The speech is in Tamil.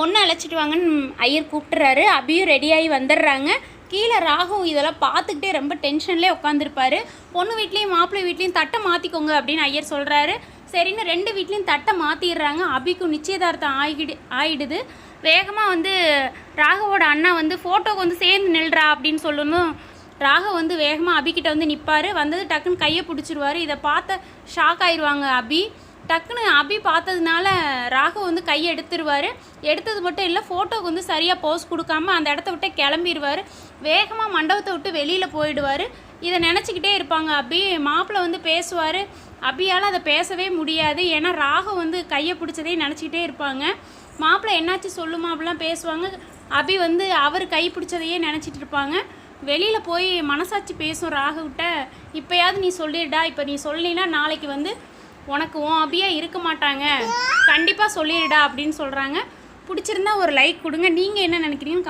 பொண்ணை அழைச்சிட்டு வாங்கன்னு ஐயர் கூப்பிட்டுறாரு. அபியும் ரெடியாகி வந்துடுறாங்க. கீழே ராகும் இதெல்லாம் பார்த்துக்கிட்டே ரொம்ப டென்ஷன்லேயே உட்காந்துருப்பாரு பொண்ணு வீட்லேயும் மாப்பிள்ளை வீட்லேயும் தட்டை மாற்றிக்கோங்க அப்படின்னு ஐயர் சொல்கிறாரு சரின்னு ரெண்டு வீட்லேயும் தட்டை மாற்றிடுறாங்க அபிக்கும் நிச்சயதார்த்தம் ஆகிடு ஆயிடுது. வேகமாக வந்து ராகவோட அண்ணா வந்து ஃபோட்டோக்கு வந்து சேர்ந்து நில்றா அப்படின்னு சொல்லணும் ராகவ் வந்து வேகமாக அபிக்கிட்ட வந்து நிற்பார் வந்தது டக்குன்னு கையை பிடிச்சிருவாரு. இதை பார்த்த ஷாக் ஆயிடுவாங்க அபி. டக்குன்னு அபி பார்த்ததுனால ராகு வந்து கையை எடுத்துருவார். எடுத்தது மட்டும் இல்லை ஃபோட்டோக்கு வந்து சரியாக போஸ் கொடுக்காம அந்த இடத்த விட்டு கிளம்பிடுவார் வேகமாக மண்டபத்தை விட்டு வெளியில் போயிடுவார். இதை நினச்சிக்கிட்டே இருப்பாங்க அபி. மாப்பிள்ளை வந்து பேசுவார். அபியால் அதை பேசவே முடியாது. ஏன்னா ராகு வந்து கையை பிடிச்சதே நினச்சிக்கிட்டே இருப்பாங்க. மாப்பிள்ளை என்னாச்சு சொல்லுமா அப்படிலாம் பேசுவாங்க. அபி வந்து அவர் கை பிடிச்சதையே நினச்சிட்டு இருப்பாங்க. வெளியில் போய் மனசாட்சி பேசும் ராகுகிட்ட இப்போயாவது நீ சொல்லிடுடா. இப்போ நீ சொல்லினா நாளைக்கு வந்து உனக்கு உன் அபியா இருக்க மாட்டாங்க. கண்டிப்பாக சொல்லிடுடா அப்படின்னு சொல்கிறாங்க பிடிச்சிருந்தா ஒரு லைக் கொடுங்க. நீங்கள் என்ன நினைக்கிறீங்க